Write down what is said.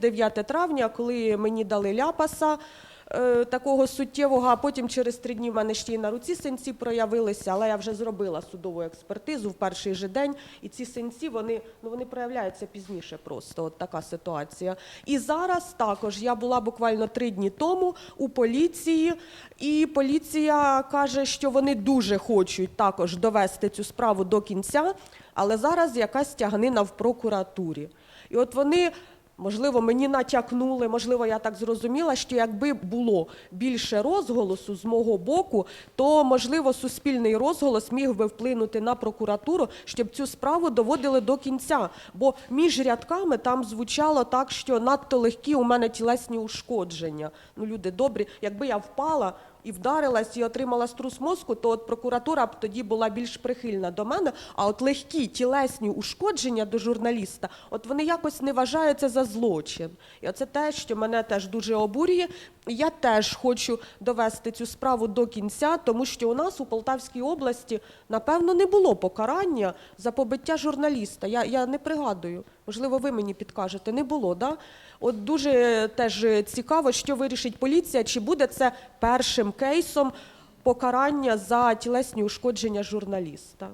9 травня, коли мені дали ляпаса е, такого суттєвого, а потім через три дні в мене ще й на руці синці проявилися, але я вже зробила судову експертизу в перший же день, і ці синці вони, ну, вони проявляються пізніше просто, от така ситуація. І зараз також я була буквально три дні тому у поліції, і поліція каже, що вони дуже хочуть також довести цю справу до кінця, але зараз якась тяганина в прокуратурі. І от вони Можливо, мені натякнули, можливо, я так зрозуміла, що якби було більше розголосу з мого боку, то можливо суспільний розголос міг би вплинути на прокуратуру, щоб цю справу доводили до кінця. Бо між рядками там звучало так, що надто легкі у мене тілесні ушкодження. Ну, люди добрі, якби я впала. І вдарилась і отримала струс мозку, то от прокуратура б тоді була більш прихильна до мене. А от легкі тілесні ушкодження до журналіста, от вони якось не вважаються за злочин. І оце те, що мене теж дуже обурює. Я теж хочу довести цю справу до кінця, тому що у нас у Полтавській області напевно не було покарання за побиття журналіста. Я, я не пригадую. Можливо, ви мені підкажете. Не було, да? От дуже теж цікаво, що вирішить поліція, чи буде це кейсом покарання за тілесні ушкодження журналіста.